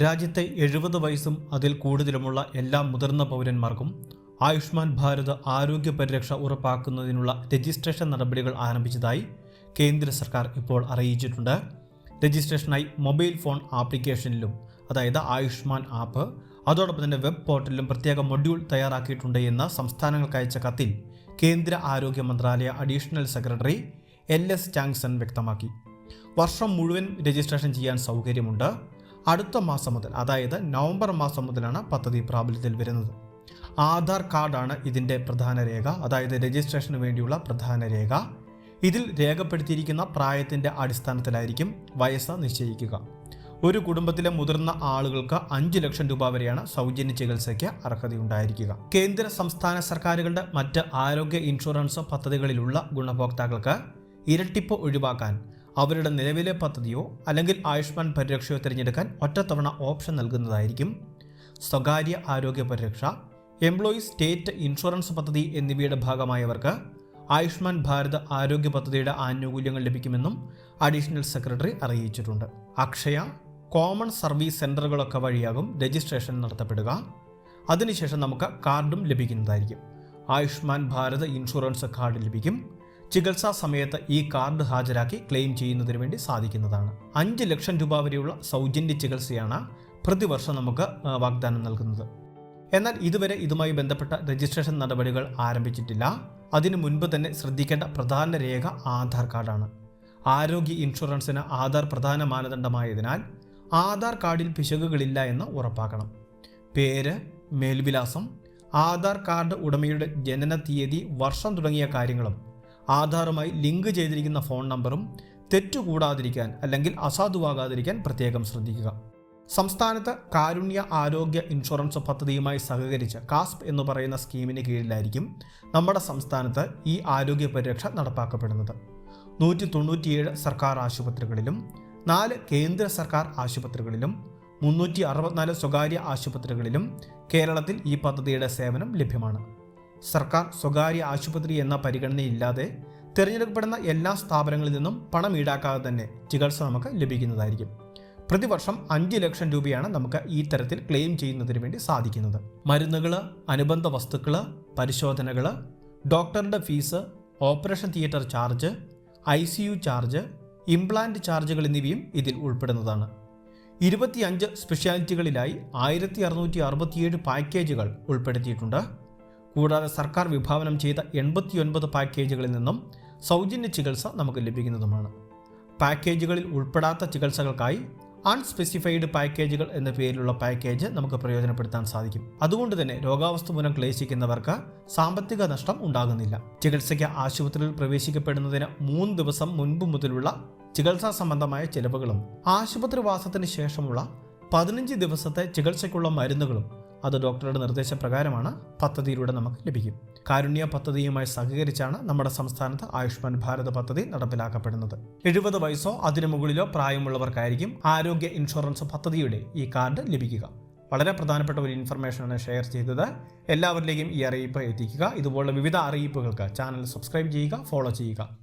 രാജ്യത്തെ എഴുപത് വയസ്സും അതിൽ കൂടുതലുമുള്ള എല്ലാ മുതിർന്ന പൗരന്മാർക്കും ആയുഷ്മാൻ ഭാരത് ആരോഗ്യ പരിരക്ഷ ഉറപ്പാക്കുന്നതിനുള്ള രജിസ്ട്രേഷൻ നടപടികൾ ആരംഭിച്ചതായി കേന്ദ്ര സർക്കാർ ഇപ്പോൾ അറിയിച്ചിട്ടുണ്ട്. രജിസ്ട്രേഷനായി മൊബൈൽ ഫോൺ ആപ്ലിക്കേഷനിലും അതായത് ആയുഷ്മാൻ ആപ്പ് അതോടൊപ്പം തന്നെ വെബ് പോർട്ടലിലും പ്രത്യേക മൊഡ്യൂൾ തയ്യാറാക്കിയിട്ടുണ്ട് എന്ന് സംസ്ഥാനങ്ങൾക്ക് അയച്ച കത്തിൽ കേന്ദ്ര ആരോഗ്യ മന്ത്രാലയ additional secretary L S Changsan വ്യക്തമാക്കി. വർഷം മുഴുവൻ രജിസ്ട്രേഷൻ ചെയ്യാൻ സൗകര്യമുണ്ട്. അടുത്ത മാസം മുതൽ അതായത് നവംബർ മാസം മുതലാണ് പദ്ധതി പ്രാബല്യത്തിൽ വരുന്നത്. ആധാർ കാർഡാണ് ഇതിന്റെ പ്രധാന രേഖ അതായത് രജിസ്ട്രേഷന് വേണ്ടിയുള്ള പ്രധാന രേഖ. ഇതിൽ രേഖപ്പെടുത്തിയിരിക്കുന്ന പ്രായത്തിന്റെ അടിസ്ഥാനത്തിലായിരിക്കും വയസ്സ് നിശ്ചയിക്കുക. ഒരു കുടുംബത്തിലെ മുതിർന്ന ആളുകൾക്ക് അഞ്ച് ലക്ഷം രൂപ വരെയാണ് സൗജന്യ ചികിത്സയ്ക്ക് അർഹതയുണ്ടായിരിക്കുക. കേന്ദ്ര സംസ്ഥാന സർക്കാരുകളുടെ മറ്റ് ആരോഗ്യ ഇൻഷുറൻസ് പദ്ധതികളിലുള്ള ഗുണഭോക്താക്കൾക്ക് ഇരട്ടിപ്പ് ഒഴിവാക്കാൻ അവരുടെ നിലവിലെ പദ്ധതിയോ അല്ലെങ്കിൽ ആയുഷ്മാൻ പരിരക്ഷയോ തിരഞ്ഞെടുക്കാൻ ഒറ്റത്തവണ ഓപ്ഷൻ നൽകുന്നതായിരിക്കും. സ്വകാര്യ ആരോഗ്യ പരിരക്ഷ എംപ്ലോയീസ് സ്റ്റേറ്റ് ഇൻഷുറൻസ് പദ്ധതി എന്നിവയുടെ ഭാഗമായവർക്ക് ആയുഷ്മാൻ ഭാരത് ആരോഗ്യ പദ്ധതിയുടെ ആനുകൂല്യങ്ങൾ ലഭിക്കുമെന്നും അഡീഷണൽ സെക്രട്ടറി അറിയിച്ചിട്ടുണ്ട്. അക്ഷയ കോമൺ സർവീസ് സെന്ററുകളൊക്കെ വഴിയാകും രജിസ്ട്രേഷൻ നടത്തപ്പെടുക. അതിനുശേഷം നമുക്ക് കാർഡും ലഭിക്കുന്നതായിരിക്കും. ആയുഷ്മാൻ ഭാരത് ഇൻഷുറൻസ് കാർഡ് ലഭിക്കും. ചികിത്സാ സമയത്ത് ഈ കാർഡ് ഹാജരാക്കി ക്ലെയിം ചെയ്യുന്നതിന് വേണ്ടി സാധിക്കുന്നതാണ്. അഞ്ച് ലക്ഷം രൂപ വരെയുള്ള സൗജന്യ ചികിത്സയാണ് പ്രതിവർഷം നമുക്ക് വാഗ്ദാനം നൽകുന്നത്. എന്നാൽ ഇതുവരെ ഇതുമായി ബന്ധപ്പെട്ട രജിസ്ട്രേഷൻ നടപടികൾ ആരംഭിച്ചിട്ടില്ല. അതിനു മുൻപ് തന്നെ ശ്രദ്ധിക്കേണ്ട പ്രധാന രേഖ ആധാർ കാർഡാണ്. ആരോഗ്യ ഇൻഷുറൻസിന് ആധാർ പ്രധാന മാനദണ്ഡമായതിനാൽ ആധാർ കാർഡിൽ പിശകുകളില്ല എന്ന് ഉറപ്പാക്കണം. പേര് മേൽവിലാസം ആധാർ കാർഡ് ഉടമയുടെ ജനന തീയതി വർഷം തുടങ്ങിയ കാര്യങ്ങളും ആധാറുമായി ലിങ്ക് ചെയ്തിരിക്കുന്ന ഫോൺ നമ്പറും തെറ്റുകൂടാതിരിക്കാൻ അല്ലെങ്കിൽ അസാധുവാകാതിരിക്കാൻ പ്രത്യേകം ശ്രദ്ധിക്കുക. സംസ്ഥാനത്ത് കാരുണ്യ ആരോഗ്യ ഇൻഷുറൻസ് പദ്ധതിയുമായി സഹകരിച്ച് കാസ്പ് എന്ന് പറയുന്ന സ്കീമിന് കീഴിലായിരിക്കും നമ്മുടെ സംസ്ഥാനത്ത് ഈ ആരോഗ്യ പരിരക്ഷ നടപ്പാക്കപ്പെടുന്നത്. നൂറ്റി തൊണ്ണൂറ്റിയേഴ് സർക്കാർ ആശുപത്രികളിലും നാല് കേന്ദ്ര സർക്കാർ ആശുപത്രികളിലും മുന്നൂറ്റി അറുപത്തിനാല് സ്വകാര്യ ആശുപത്രികളിലും കേരളത്തിൽ ഈ പദ്ധതിയുടെ സേവനം ലഭ്യമാണ്. സർക്കാർ സ്വകാര്യ ആശുപത്രി എന്ന പരിഗണനയില്ലാതെ തിരഞ്ഞെടുക്കപ്പെടുന്ന എല്ലാ സ്ഥാപനങ്ങളിൽ നിന്നും പണം ഈടാക്കാതെ തന്നെ ചികിത്സ നമുക്ക് ലഭിക്കുന്നതായിരിക്കും. പ്രതിവർഷം അഞ്ച് ലക്ഷം രൂപയാണ് നമുക്ക് ഈ തരത്തിൽ ക്ലെയിം ചെയ്യുന്നതിന് വേണ്ടി സാധിക്കുന്നത്. മരുന്നുകൾ അനുബന്ധ വസ്തുക്കൾ പരിശോധനകൾ ഡോക്ടറുടെ fees operation theatre charge I C U charge implant ചാർജുകൾ എന്നിവയും ഇതിൽ ഉൾപ്പെടുന്നതാണ്. ഇരുപത്തിയഞ്ച് സ്പെഷ്യാലിറ്റികളിലായി ആയിരത്തി അറുന്നൂറ്റി അറുപത്തിയേഴ് പാക്കേജുകൾ ഉൾപ്പെടുത്തിയിട്ടുണ്ട്. കൂടാതെ സർക്കാർ വിഭാവനം ചെയ്ത എൺപത്തിയൊൻപത് പാക്കേജുകളിൽ നിന്നും സൗജന്യ ചികിത്സ നമുക്ക് ലഭിക്കുന്നതുമാണ്. പാക്കേജുകളിൽ ഉൾപ്പെടാത്ത ചികിത്സകൾക്കായി അൺസ്പെസിഫൈഡ് പാക്കേജുകൾ എന്ന പേരിലുള്ള പാക്കേജ് നമുക്ക് പ്രയോജനപ്പെടുത്താൻ സാധിക്കും. അതുകൊണ്ട് തന്നെ രോഗാവസ്ഥ മൂലം ക്ലേശിക്കുന്നവർക്ക് സാമ്പത്തിക നഷ്ടം ഉണ്ടാകുന്നില്ല. ചികിത്സയ്ക്ക് ആശുപത്രിയിൽ പ്രവേശിക്കപ്പെടുന്നതിന് മൂന്ന് ദിവസം മുൻപ് മുതലുള്ള ചികിത്സാ സംബന്ധമായ ചെലവുകളും ആശുപത്രിവാസത്തിന് ശേഷമുള്ള പതിനഞ്ച് ദിവസത്തെ ചികിത്സയ്ക്കുള്ള മരുന്നുകളും അത് ഡോക്ടറുടെ നിർദ്ദേശപ്രകാരമാണ് പദ്ധതിയിലൂടെ നമുക്ക് ലഭിക്കും. കാരുണ്യ പദ്ധതിയുമായി സഹകരിച്ചാണ് നമ്മുടെ സംസ്ഥാനത്ത് ആയുഷ്മാൻ ഭാരത് പദ്ധതി നടപ്പിലാക്കപ്പെടുന്നത്. എഴുപത് വയസ്സോ അതിനു മുകളിലോ പ്രായമുള്ളവർക്കായിരിക്കും ആരോഗ്യ ഇൻഷുറൻസ് പദ്ധതിയുടെ ഈ കാർഡ് ലഭിക്കുക. വളരെ പ്രധാനപ്പെട്ട ഒരു ഇൻഫർമേഷനാണ് ഷെയർ ചെയ്തത്. എല്ലാവരിലേക്കും ഈ അറിയിപ്പ് എത്തിക്കുക. ഇതുപോലുള്ള വിവിധ അറിയിപ്പുകൾക്ക് ചാനൽ സബ്സ്ക്രൈബ് ചെയ്യുക ഫോളോ ചെയ്യുക.